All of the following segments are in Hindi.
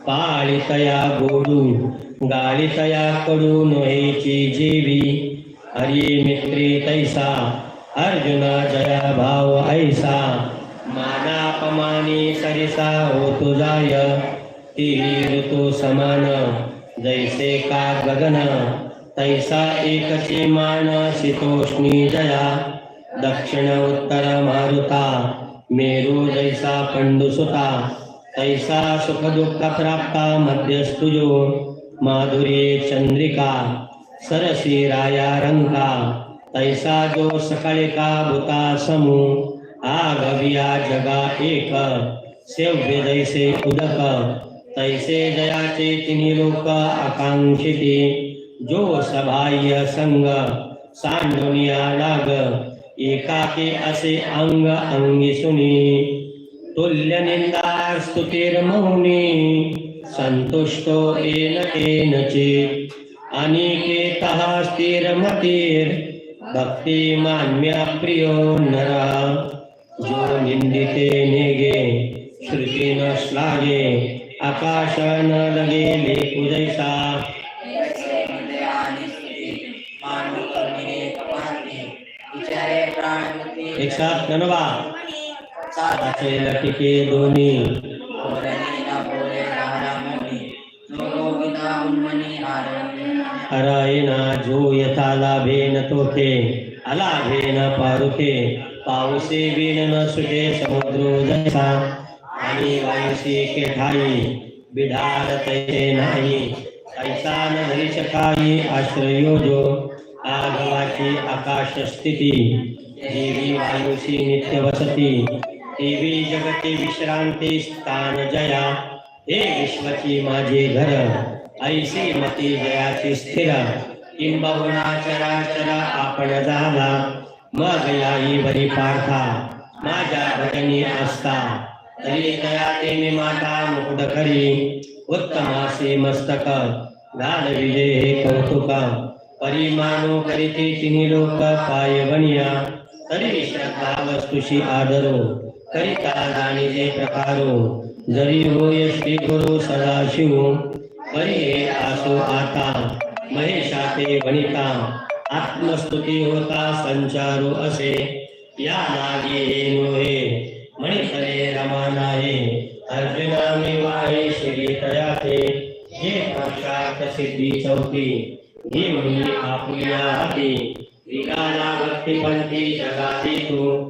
पाळितया गोडू गाळितया कडू नोहेची जीवी हरी मित्री तैसा अर्जुना जया भाव ऐसा. मानापमानी सरिसा हो तुझाय ती ऋतू समान जैसे का गगन. तैसा एकची मान शीतोष्णी जया. दक्षिण उत्तर मारुता मेरू जैसा पंडुसुता. तैसा सुख दुःख प्राप्ता मध्यस्तुजो माधुरी चंद्रिका, सरसी राया रंका तैसा जो सकाळिका भूता समू आगविया जगा एक। सेव्य जैसे उदक, तैसे जयाचे तिन्ही लोक आकांक्षिती। जो सबाह्य संग सांडोनिया लाग एकाकी असे अंग अंगी सुनी। तुल्य निंदा स्तुतीर मौनी संतुष्टो अनिकेतः स्थिरमतीर भक्ती मान्या प्रियो नरा। जो निंदिते नेगे श्रुती न श्लाघे आकाश न लगे लेखू जैसा एक साथ ननवा साचे लटिके दोन्ही बोलणी न बोले रामणी नो गोविंदा उन्मनी आरवणी हरायना जो यथा लाभेन तोखे अलाभेन पारुखे पावसे बिन न सुटे समुद्रो जैसा। आणि वायुसी केठाई बिढार तैसे नाही। ऐसा न धरी शकाई आश्रयो जो आघवाची आकाश स्थिती देवी वायुसी नित्य वसती। देवी जगती विश्रांती स्थान जया। हे विश्वची माझे घर ऐशी मती जयाची स्थिर। किंबहुना चराचर आपण झाला मग याई बरी पार्था। माझ्या भजनी असता तरी ते मी माता मुकुट करी उत्तमासे मस्तक लाल विजय हे कौतुक। परिमानो करीते तिन्ही लोक पाय बनिया तरी श्रद्धा वस्तुशी आदरो। करिता जाणीजे प्रकारो। जरी होय श्री गुरु सदाशिव। परी आसो आता महेशाते वनिता। आत्मस्तुती होता संचारो असे। या लागे हे नोहे मणितरे रमा नाही अर्जुना मी वाहे श्री तयाते हे पुरुषार्थ सिद्धी चौथी। ये घेऊन आपुल्या हाती विकाला भक्तिपंथी जगाती तू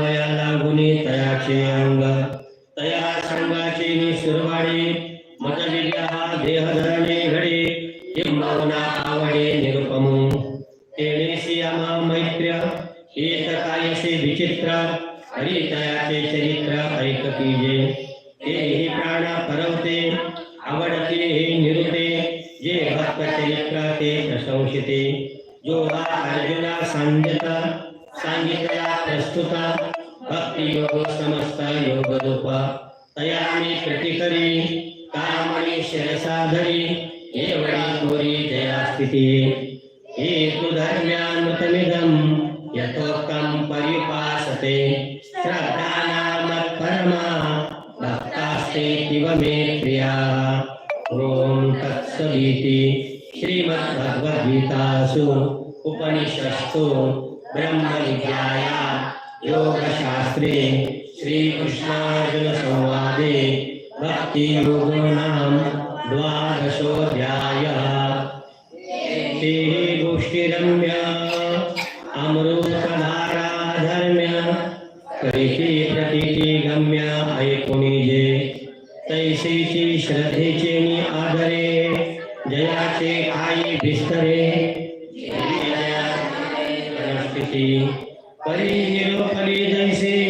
वया लागुनी तयाचे अंग. तया संगाची निसुरवाडी मज विग्रहा देह धरणे घडे किंबहुना आवडे निरुपमू. तेणेसी आमा मैत्र्य एक कायसे विचित्र हरितयाचे चरित्र ऐक क्षण साधरी एवढा पुरी जया स्थिती. हे तु धर्म्यामृतमिदम यथोक्तम परिपासते श्रद्धानाम परमा भक्तास्ते किव मे प्रिया ओम तत्सदिति ब्रह्मविद्याया योगशास्त्रे श्रीकृष्णार्जुनसंवादे भक्तियोगोनां द्वादशोऽध्यायः। देः गोष्ठिरम्य अमृतधाराधर्म्य कैसी प्रतीति गम्य ऐकुणिजे तैसेची श्रद्धेचेनि आदरे जयाचे कायि विस्तरे परिनिरोपरि जैसे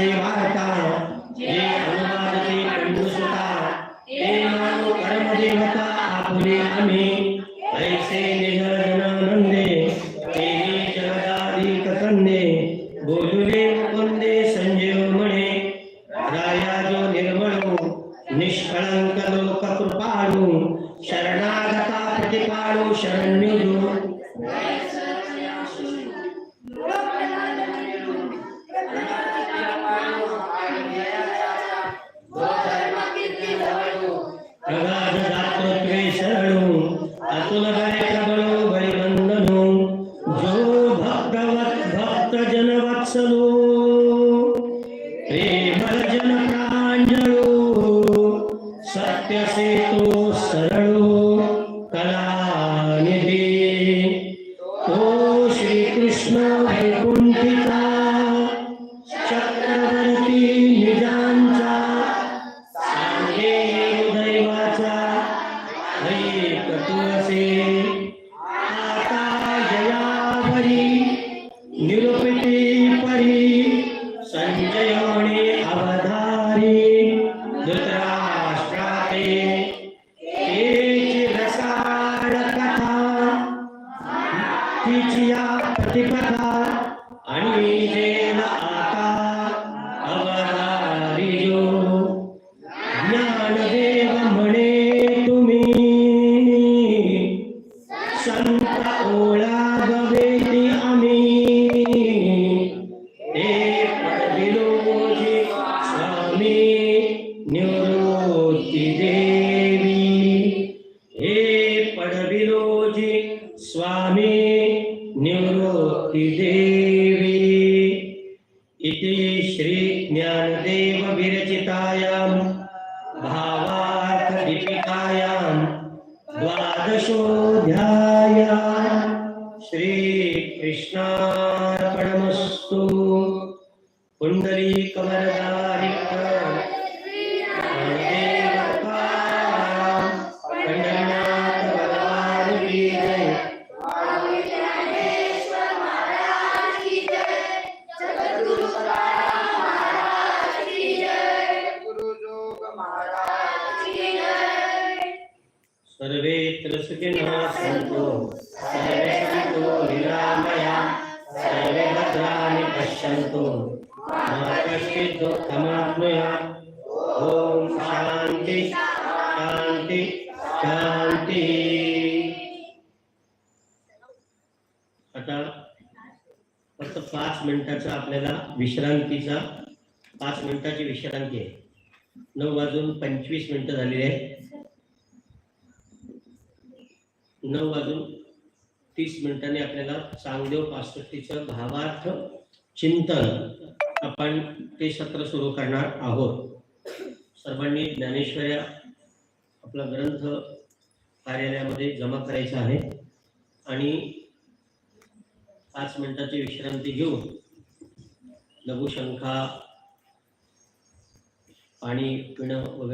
Bây 大人 তোলার निरुपिते परि सञ्जय ನಿವೃತ್ತಿದೆ अस्तु ओम शांति आता फक्त पाच मिनिटाचा आपल्याला विश्रांतीचा पाच मिनिटाची विश्रांती आहे नऊ वाजून पंचवीस मिनिटं झालेली आहे नऊ वाजून तीस मिनिटांनी आपल्याला चांगदेव पासष्टीचं भावार्थ चिंतन आपण ते सत्र सुरू करणार आहोत. सर्वांनी ज्ञानेश्वर आपला ग्रंथ कार्यालयामध्ये जमा करायचा आहे. आणि पाच मिनिटाची विश्रांती घेऊन लघुशंखा पाणी पिणं वगैरे